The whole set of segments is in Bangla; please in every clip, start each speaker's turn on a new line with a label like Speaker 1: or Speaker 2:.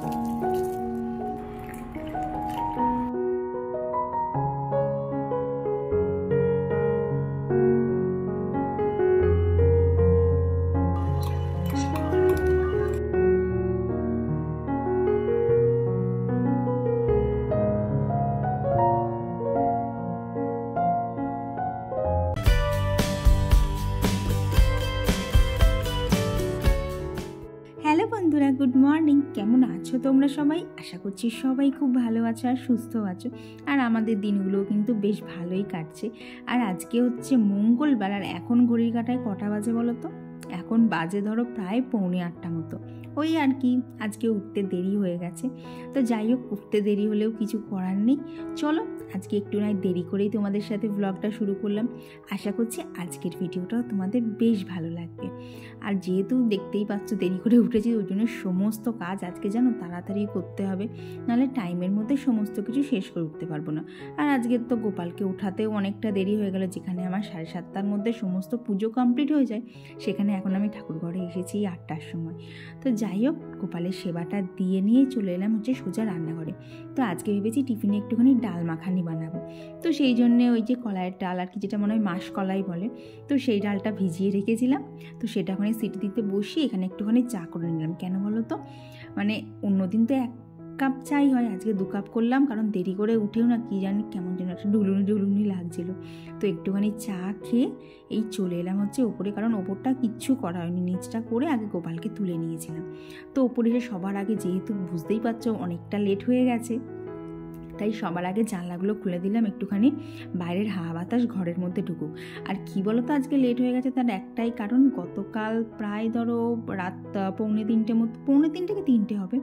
Speaker 1: Thank you. আছো তোমরা সবাই? আশা করছি সবাই খুব ভালো আছো আর সুস্থ আছো। আর আমাদের দিনগুলো কিন্তু বেশ ভালোই কাটছে। আর আজকে হচ্ছে মঙ্গলবার, আর এখন ঘড়ির কাটায় কটা বাজে বলো তো? এখন বাজে ধরো প্রায় পৌনে আটটা মতো। ওই আর কি, আজকে উঠতে দেরি হয়ে গেছে। তো যাই হোক, উঠতে দেরি হলেও কিছু করার নেই। চলো আজকে একটু নয়, দেরি করেই তোমাদের সাথে ব্লগটা শুরু করলাম। আশা করছি আজকের ভিডিওটাও তোমাদের বেশ ভালো লাগবে। আর যেহেতু দেখতেই পাচ্ছ দেরি করে উঠেছি, ওই জন্য সমস্ত কাজ আজকে যেন তাড়াতাড়ি করতে হবে, নাহলে টাইমের মধ্যে সমস্ত কিছু শেষ করে উঠতে পারব না। আর আজকে তো গোপালকে উঠাতেও অনেকটা দেরি হয়ে গেল, যেখানে আমার সাড়ে সাতটার মধ্যে সমস্ত পুজো কমপ্লিট হয়ে যায়, সেখানে এখন আমি ঠাকুর ঘরে এসেছি আটটার সময়। তো যাই হোক, গোপালের সেবাটা দিয়ে নিয়ে চলে এলাম হচ্ছে সোজা রান্নাঘরে। তো আজকে ভেবেছি টিফিনে একটুখানি ডাল মাখানি বানাবো। তো সেই জন্যে ওই যে কলাইয়ের ডাল আর কি যেটা মনে হয় মাস কলাই বলে, তো সেই ডালটা ভিজিয়ে রেখেছিলাম। তো সেটা ওখানে সিটি দিতে বসিয়ে এখানে একটুখানি চা করে নিলাম। কেন বলো তো? মানে অন্যদিন তো এক কাপ চাই হয়, আজকে দু কাপ করলাম, কারণ দেরি করে উঠেও না, কি জানি কেমন যেন একটা ঢুলুনি ঢুলুনি লাগছিল। তো একটুখানি চা খেয়ে এই চলে এলাম হচ্ছে ওপরে, কারণ ওপরটা কিচ্ছু করা হয়নি। নিচটা করে আগে গোপালকে তুলে নিয়েছিলাম। তো ওপরে সবার আগে যেহেতু বুঝতেই পারছ, অনেকটা লেট হয়ে গেছে। তাই সবার আগে জানলাগুলো খুলে দিলাম একটুখানি। বাইরের হাওয়া বাতাস ঘরের মধ্যে ঢুকুক। আর কি বলো তো আজকে লেট হয়ে গেছে তার একটাই কারণ, গতকাল প্রায় ধরো রাত পৌনে তিনটে মতো, পৌনে তিনটে কি তিনটে হবে?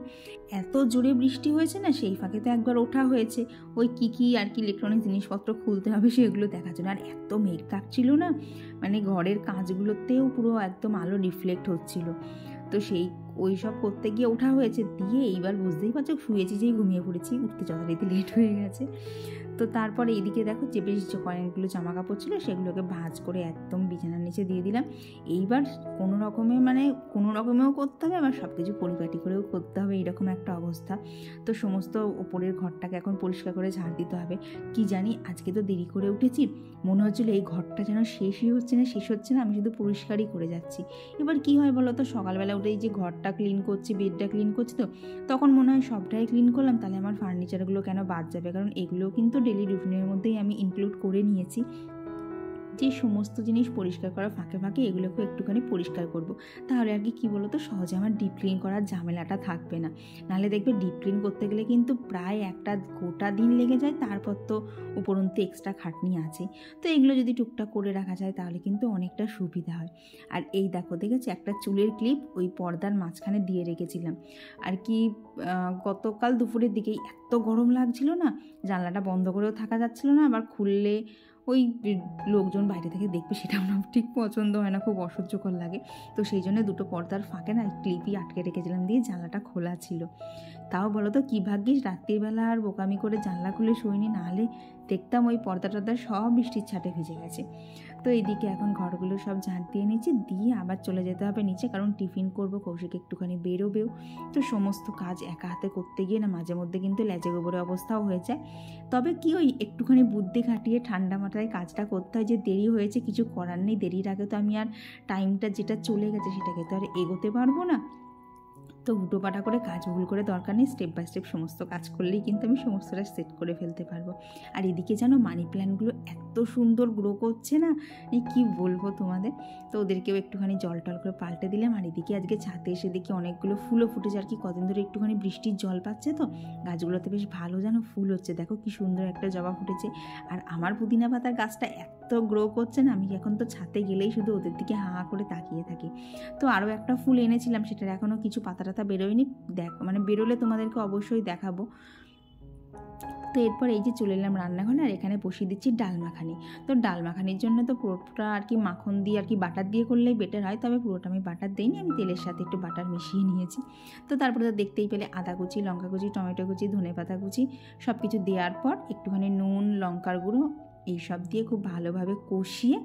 Speaker 1: এত জোরে বৃষ্টি হয়েছে না, সেই ফাঁকে তো একবার ওঠা হয়েছে। ওই কী কী আর কি ইলেকট্রনিক জিনিসপত্র খুলতে হবে সেগুলো দেখার জন্য। আর এত মেঘ কাটছিল না মানে ঘরের কাঁচগুলোতেও পুরো একদম আলো রিফ্লেক্ট হচ্ছিল। তো সেই ওই সব করতে গিয়ে ওঠা হয়েছে। দিয়ে এইবার বুঝতেই পারছ, শুয়েছি যেই ঘুমিয়ে পড়েছি, উঠতে যথারীতি লেট হয়ে গেছে। তো তারপরে এইদিকে দেখো যে বেশ যে কয়েকগুলো জামা কাপড় ছিল, সেগুলোকে ভাঁজ করে একদম বিছানার নিচে দিয়ে দিলাম। এইবার কোনো রকমে মানে কোনো রকমেও করতে হবে, আবার সব কিছু পরিপাটি করেও করতে হবে, এইরকম একটা অবস্থা। তো সমস্ত ওপরের ঘরটাকে এখন পরিষ্কার করে ঝাড় দিতে হবে। কি জানি, আজকে তো দেরি করে উঠেছি, মনে হচ্ছিল এই ঘরটা যেন শেষই হচ্ছে না, শেষ হচ্ছে না, আমি শুধু পরিষ্কারই করে যাচ্ছি। এবার কি হয় বলো তো, সকালবেলা উঠে এই যে ঘরটা ক্লিন করছি বেডটা ক্লিন করছি তো, তখন মনে হয় সবটাই ক্লিন করলাম, তাহলে আমার ফার্নিচারগুলো কেন বাদ যাবে? কারণ এগুলো কিন্তু ডেলি রুটিনের মধ্যেই আমি ইনক্লুড করে নিয়েছি। যে সমস্ত জিনিস পরিষ্কার করার ফাঁকে ফাঁকে এগুলোকে একটুখানি পরিষ্কার করব। তাহলে আর কি, কী বলো তো সহজে আমার ডিপ ক্লিন করার ঝামেলাটা থাকবে না। নাহলে দেখবে ডিপ ক্লিন করতে গেলে কিন্তু প্রায় একটা গোটা দিন লেগে যায়, তারপর তো উপরন্তু এক্সট্রা খাটনি আছে। তো এগুলো যদি টুকটাক করে রাখা যায়, তাহলে কিন্তু অনেকটা সুবিধা হয়। আর এই দেখো, দেখেছি? একটা চুলের ক্লিপ ওই পর্দার মাঝখানে দিয়ে রেখেছিলাম। আর কি গতকাল দুপুরের দিকেই এত গরম লাগছিল না, জানলাটা বন্ধ করেও থাকা যাচ্ছিল না, আবার খুললে ওই লোকজন বাইরে থেকে দেখবে সেটা আমার ঠিক পছন্দ হয় না, খুব অসহ্যকর লাগে। তো সেই জন্য দুটো পর্দার ফাঁকে না ক্লিপই আটকে রেখেছিলাম দিয়ে জানলাটা খোলা ছিল। তাও বলো তো কী ভাগ্যিস রাত্রিবেলা আর বোকামি করে জানলা খুলে শুইনি নাহলে দেখতাম ওই পর্দা টর্দা সব বৃষ্টির ছাটে ভিজে গেছে। তো এইদিকে এখন ঘরগুলো সব ঝাঁট দিয়ে নিচ্ছি দিয়ে আবার চলে যেতে হবে নিচে, কারণ টিফিন করব, কৌশিক একটুখানি বেরোবেও। তো সমস্ত কাজ একা হাতে করতে গিয়ে না মাঝে মধ্যে কিন্তু লেজে গোবরের অবস্থাও হয়ে যায় তবে কি ওই একটুখানি বুদ্ধি খাটিয়ে ঠান্ডা মাথায় কাজটা করতে হয় যে দেরি হয়েছে, কিছু করার নেই, দেরির আগে তো আমি আর টাইমটা যেটা চলে গেছে সেটাকে তো আর এগোতে পারব না। তো হুটোপাটা করে কাজ ভুল করে দরকার নেই স্টেপ বাই স্টেপ সমস্ত কাজ করলেই কিন্তু আমি সমস্তটা সেট করে ফেলতে পারব। আর এদিকে যেন মানি প্ল্যান্টগুলো এত সুন্দর গ্রো করছে না? কী বলব তোমাদের? তো ওদেরকেও একটুখানি জল টল করে পাল্টে দিলাম। আর এদিকে আজকে ছাতে এসে দেখি অনেকগুলো ফুলও ফুটেছে। আর কি কদিন ধরে একটুখানি বৃষ্টির জল পাচ্ছে তো? গাছগুলোতে বেশ ভালো যেন ফুল হচ্ছে। দেখো কি সুন্দর একটা জবা ফুটেছে। আর আমার পুদিনা পাতার গাছটা এত গ্রো করছে না, আমি এখন তো ছাতে গেলেই শুধু ওদের দিকে হাঁ করে তাকিয়ে থাকি। তো আরও একটা ফুল এনেছিলাম, সেটার এখনও কিছু পাতা টাতা বেরোয়নি। দেখ মানে বেরোলে তোমাদেরকে অবশ্যই দেখাবো। তো এরপর এই যে চলে এলাম রান্নাঘরে আর এখানে বসিয়ে দিচ্ছি ডাল মাখানি। তো ডাল মাখানির জন্য তো পুরোটা আর কি মাখন দিয়ে আর কি বাটার দিয়ে করলেই বেটার হয়। তবে পুরোটা আমি বাটার দিইনি, আমি তেলের সাথে একটু বাটার মিশিয়ে নিয়েছি। তো তারপরে তো দেখতেই পেলে আদা কুচি, লঙ্কা কুচি, টমেটো কুচি ধনে পাতা কুচি সব কিছু দেওয়ার পর একটুখানি নুন, লঙ্কার গুঁড়ো এই সব দিয়ে খুব ভালোভাবে কষিয়ে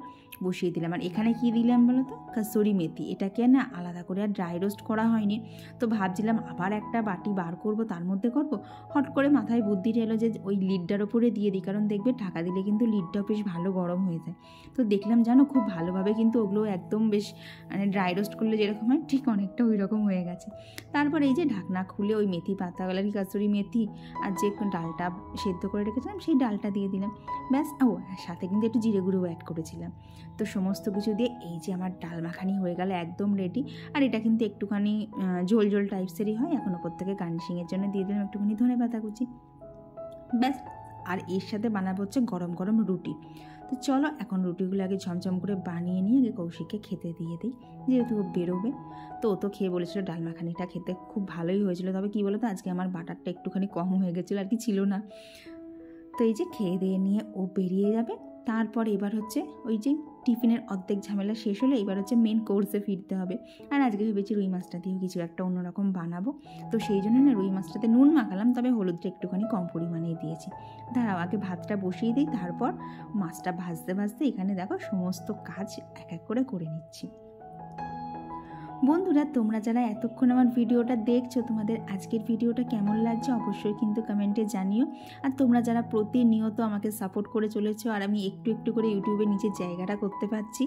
Speaker 1: বসিয়ে দিলাম। আর এখানে কি দিলাম বলো তো কাসুরি মেথি। এটাকে না আলাদা করে আর ড্রাই রোস্ট করা হয়নি। তো ভাবছিলাম আবার একটা বাটি বার করব, তার মধ্যে করব। হট করে মাথায় বুদ্ধিটা এলো যে ওই লিডটার ওপরে দিয়ে দিই। কারণ দেখবে ঢাকা দিলে কিন্তু লিডটাও বেশ ভালো গরম হয়ে যায়। তো দেখলাম জানো খুব ভালোভাবে কিন্তু ওগুলো একদম বেশ মানে ড্রাই রোস্ট করলে যেরকম হয়, ঠিক অনেকটা ওই রকম হয়ে গেছে। তারপর এই যে ঢাকনা খুলে ওই মেথি পাতাগুলার কাসুরি মেথি আর যে ডালটা সেদ্ধ করে রেখেছিলাম, সেই ডালটা দিয়ে দিলাম। ব্যাস ও, সাথে কিন্তু একটু জিরে গুঁড়ো অ্যাড করেছিলাম। তো সমস্ত কিছু দিয়ে এই যে আমার ডাল মাখানি হয়ে গেল একদম রেডি আর এটা কিন্তু একটুখানি ঝোল ঝোল টাইপসেরই হয়, এখন ওপর থেকে গার্নিশিংয়ের জন্য দিয়ে দিলাম একটুখানি ধনে পাতা কুচি। ব্যাস, আর এর সাথে বানাবো হচ্ছে গরম গরম রুটি। তো চলো এখন রুটিগুলো আগে ঝমঝম করে বানিয়ে নিয়ে আগে কৌশিককে খেতে দিয়ে দিই, যেহেতু ও বেরোবে। তো ও তো খেয়ে বলেছিল ডাল মাখানিটা খেতে খুব ভালোই হয়েছিল, তবে কী বলো তো আজকে আমার বাটারটা একটুখানি কম হয়ে গেছিল আর কি ছিল না। তো এই যে খেয়ে দিয়ে নিয়ে ও বেরিয়ে যাবে। তারপর এবার হচ্ছে ওই যে টিফিনের অর্ধেক ঝামেলা শেষ হলে এবার হচ্ছে মেন কোর্সে ফিরতে হবে। আর আজকে ভেবেছি রুই মাছটা দিয়েও কিছু একটা অন্যরকম বানাবো। তো সেই জন্য না রুই মাছটাতে নুন মাখালাম, তবে হলুদটা একটুখানি কম পরিমাণেই দিয়েছি। দাঁড়াও, আগে ভাতটা বসিয়ে দিই, তারপর মাছটা ভাজতে ভাজতে এখানে দেখো সমস্ত কাজ এক এক করে করে নিচ্ছি। বন্ধুরা, তোমরা যারা এতক্ষণ আমার ভিডিওটা দেখছ, তোমাদের আজকের ভিডিওটা কেমন লাগছে অবশ্যই কিন্তু কমেন্টে জানিও। আর তোমরা যারা প্রতিনিয়ত আমাকে সাপোর্ট করে চলেছো আর আমি একটু একটু করে ইউটিউবে নিজের জায়গাটা করতে পারছি,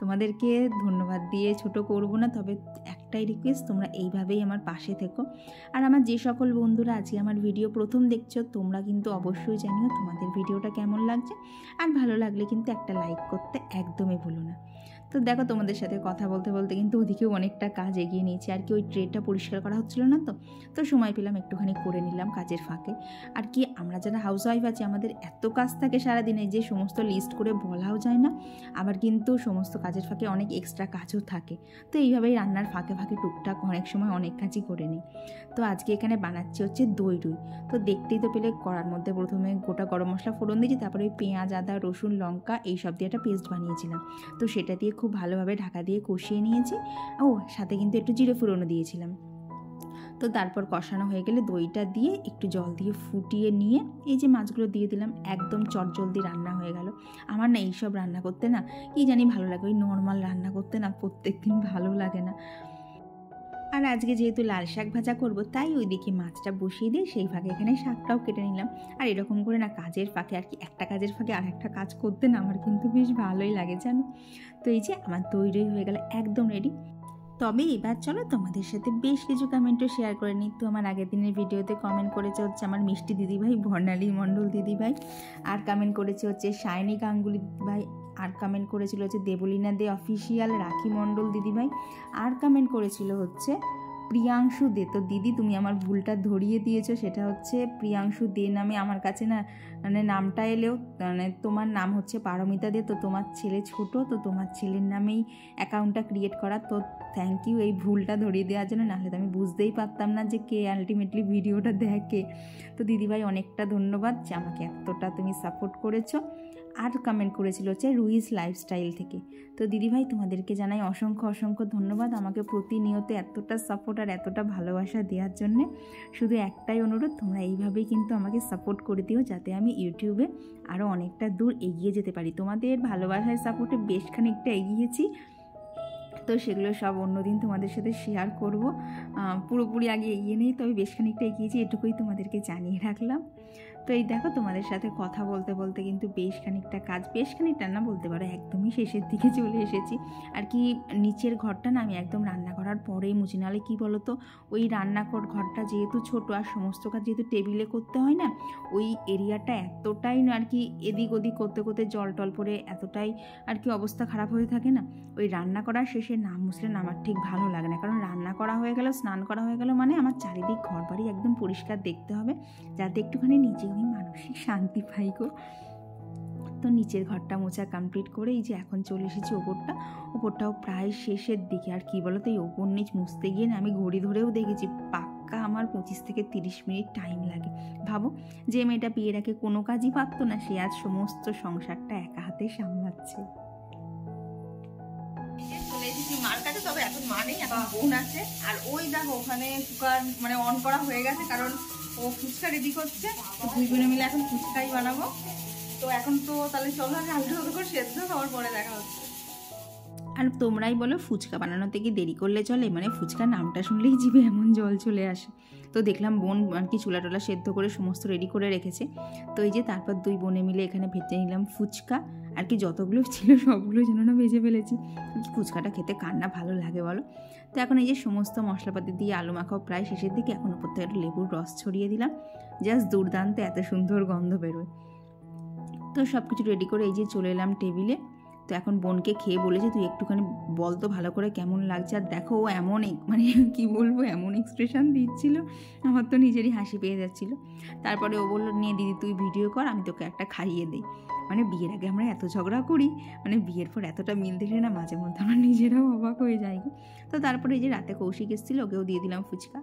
Speaker 1: তোমাদেরকে ধন্যবাদ দিয়ে ছোট করব না, তবে একটাই রিকোয়েস্ট তোমরা এইভাবেই আমার পাশে থেকো। আর আমার যে সকল বন্ধুরা আজকে আমার ভিডিও প্রথম দেখছ, তোমরা কিন্তু অবশ্যই জানিও তোমাদের ভিডিওটা কেমন লাগছে। আর ভালো লাগলে কিন্তু একটা লাইক করতে একদমই ভুলো না। তো দেখো তোমাদের সাথে কথা বলতে বলতে কিন্তু ওদিকেও অনেকটা কাজ এগিয়ে নিয়েছি। আর কি ওই ট্রেটা পরিষ্কার করা হচ্ছিল না তো তো সময় পেলাম একটুখানি করে নিলাম কাজের ফাঁকে। আর কি আমরা যারা হাউস ওয়াইফ আছি, আমাদের এত কাজ থাকে সারাদিনে যে সমস্ত লিস্ট করে বলাও যায় না, আবার কিন্তু সমস্ত কাজের ফাঁকে অনেক এক্সট্রা কাজও থাকে। তো এইভাবেই রান্নার ফাঁকে ফাঁকে টুকটাক অনেক সময় অনেক কাজই করে নিই। তো আজকে এখানে বানাচ্ছি হচ্ছে দই রুই। তো দেখতেই তো পেলে কড়ার মধ্যে প্রথমে গোটা গরম মশলা ফোড়ন দিয়েছি, তারপরে পেঁয়াজ, আদা, রসুন, লঙ্কা এই সব দিয়ে একটা পেস্ট বানিয়েছিলাম। তো সেটা দিয়ে খুব ভালোভাবে ঢাকা দিয়ে কষিয়ে নিয়েছি। ও, সাথে কিন্তু একটু জিরে ফুরনো দিয়েছিলাম। তো তারপর কষানো হয়ে গেলে দইটা দিয়ে একটু জল দিয়ে ফুটিয়ে নিয়ে এই যে মাছগুলো দিয়ে দিলাম, একদম চটজলদি রান্না হয়ে গেল। আমার না এইসব রান্না করতে না, কি জানি ভালো লাগে, ওই নর্মাল রান্না করতে না প্রত্যেক দিন ভালো লাগে না। আর আজকে যেহেতু লাল শাক ভাজা করব, তাই ওইদিকে মাছটা বসিয়ে দিয়ে সেই ফাঁকে এখানে শাকটাও কেটে নিলাম। আর এরকম করে না কাজের ফাঁকে আর কি, একটা কাজের ফাঁকে আর একটা কাজ করতে না আমার কিন্তু বেশ ভালোই লাগে, জানো? তো এই যে আমার তৈরি হয়ে গেল একদম রেডি তবে এবার চলো তোমাদের সাথে বেশ কিছু কমেন্টও শেয়ার করে নিই। তো আমার আগের দিনের ভিডিওতে কমেন্ট করেছে হচ্ছে আমার মিষ্টি দিদিভাই, বর্ণালী মণ্ডল দিদিভাই। আর কমেন্ট করেছে হচ্ছে সায়নী গাঙ্গুলি ভাই আর কমেন্ট করেছিল হচ্ছে দেবলীনা দে অফিসিয়াল রাখি মণ্ডল দিদিভাই। আর কমেন্ট করেছিল হচ্ছে প্রিয়াংশু দে। তো দিদি, তুমি আমার ভুলটা ধরিয়ে দিয়েছ, সেটা হচ্ছে প্রিয়াংশু দে নামে আমার কাছে না মানে নামটা এলেও মানে তোমার নাম হচ্ছে পারমিতা দে, তো তোমার ছেলে ছোট, তো তোমার ছেলের নামেই অ্যাকাউন্টটা ক্রিয়েট করা। তো থ্যাংক ইউ এই ভুলটা ধরিয়ে দেওয়ার জন্য, নাহলে তো আমি বুঝতেই পারতাম না যে কে আলটিমেটলি ভিডিওটা দেখে। তো দিদিভাই, অনেকটা ধন্যবাদ যে আমাকে এতটা তুমি সাপোর্ট করেছ। আর কমেন্ট করেছিল হচ্ছে রুইস লাইফস্টাইল থেকে। তো দিদিভাই, তোমাদেরকে জানাই অসংখ্য অসংখ্য ধন্যবাদ আমাকে প্রতিনিয়ত এতটা সাপোর্ট আর এতটা ভালোবাসা দেওয়ার জন্যে। শুধু একটাই অনুরোধ, তোমরা এইভাবেই কিন্তু আমাকে সাপোর্ট করে দিও যাতে আমি ইউটিউবে আরও অনেকটা দূর এগিয়ে যেতে পারি। তোমাদের ভালোবাসায় সাপোর্টে বেশ খানিকটা এগিয়েছি। তো সেগুলো সব অন্যদিন তোমাদের সাথে শেয়ার করব। পুরোপুরি আগে এগিয়ে নেই, তবে বেশ খানিকটা এগিয়েছি, এটুকুই তোমাদেরকে জানিয়ে রাখলাম। তো এই দেখো তোমাদের সাথে কথা বলতে বলতে কিন্তু বেশ খানিকটা কাজ, বেশ খানিকটা না বলতে পারো, একদমই শেষের দিকে চলে এসেছি। আর কি নিচের ঘরটা না আমি একদম রান্না করার পরেই মুছি নাহলে কী বলো তো ওই রান্নাঘর ঘরটা যেহেতু ছোট আর সমস্ত কাজ যেহেতু টেবিলে করতে হয় না, ওই এরিয়াটা এতটাই না আর কি এদিক ওদিক করতে করতে জল টল পরে এতটাই আর কি অবস্থা খারাপ হয়ে থাকে না। ওই রান্না করার শেষে না মুছলে না আমার ঠিক ভালো লাগে না, কারণ রান্না করা হয়ে গেল, স্নান করা হয়ে গেল মানে আমার চারিদিক ঘর বাড়ি একদম পরিষ্কার দেখতে হবে, যাতে একটুখানি নিজে আমি মানসিক শান্তি পাই গো। তো নিচের ঘরটা মোছা কমপ্লিট করে এই যে এখন চলে এসেছি ওপরটা। ওপরটাও প্রায় শেষের দিকে। আর কি বলতো, এই ওপর নিচ মুছতে গিয়ে না আমি ঘড়ি ধরেও দেখেছি, পাক্কা আমার পঁচিশ থেকে তিরিশ মিনিট টাইম লাগে। ভাবো, যে মেয়েটা বিয়ের আগে কোনো কাজই পারতো না, সে আজ সমস্ত সংসারটা একা হাতে সামলাচ্ছে। কাছে, তবে এখন মা নেই আছে। আর ওই দেখো, ওখানে কুকার মানে অন করা হয়ে গেছে, কারণ ও ফুচকা রেডি করছে। দুই বোনে মিলে এখন ফুচকাই বানাবো। তো
Speaker 2: এখন তো তাহলে চলো আমি আলু করে সেদ্ধ খাওয়ার পরে দেখা হচ্ছে।
Speaker 1: আর তোমরাই বলো, ফুচকা বানানো থেকে দেরি করলে চলে? মানে ফুচকা নামটা শুনলেই জিভে এমন জল চলে আসে। তো দেখলাম বোন আর কি চুলা টুলা সেদ্ধ করে সমস্ত রেডি করে রেখেছে। তো এই যে তারপর দুই বোনে মিলে এখানে ভেজে নিলাম ফুচকা। আর কি যতগুলো ছিল সবগুলো যেন না ভেজে ফেলেছি। ফুচকাটা খেতে কার না ভালো লাগে বলো? তো এখন এই যে সমস্ত মশলাপাতি দিয়ে আলু মাখাও প্রায় শেষের দিকে, এখন উপর থেকে একটা লেবুর রস ছড়িয়ে দিলাম। জাস্ট দুর্দান্ত, এত সুন্দর গন্ধ বেরোয়। তো সব কিছু রেডি করে এই যে চলে এলাম টেবিলে তো এখন বোনকে খেয়ে বলেছে, তুই একটুখানি বল তো ভালো করে কেমন লাগছে? আর দেখো ও এমন মানে কি বলব, এমন এক্সপ্রেশন দিচ্ছিল, আমার তো নিজেরই হাসি পেয়ে যাচ্ছিল। তারপরে ও বলল নিয়ে দিদি, তুই ভিডিও কর, আমি তোকে একটা খাইয়ে দিই। মানে বিয়ের আগে আমরা এত ঝগড়া করি মানে বিয়ের পর এতটা মিল দেখলে না মাঝে মধ্যে আমরা নিজেরাও অবাক হয়ে যাই। তো তারপরে এই যে রাতে কৌশিক এসেছিল, ওকেও দিয়ে দিলাম ফুচকা।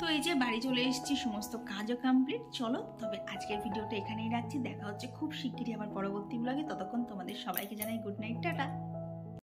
Speaker 1: তো এই যে বাড়ি চলে এসেছি, সমস্ত কাজও কমপ্লিট চলো, তবে আজকের ভিডিওটা এখানেই রাখছি। দেখা হচ্ছে খুব শিগগিরই আবার পরবর্তী ব্লগে ততক্ষণ তোমাদের সবাইকে জানাই গুড নাইট টাটা।